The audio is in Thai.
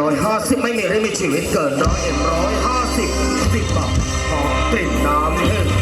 ร้อยห้าสิบไม่มีอะไมีชีวิตเกินร้อยเอ็ดร้อยห้าสิบสิบบาทขอมกลิ่น้ำเห็น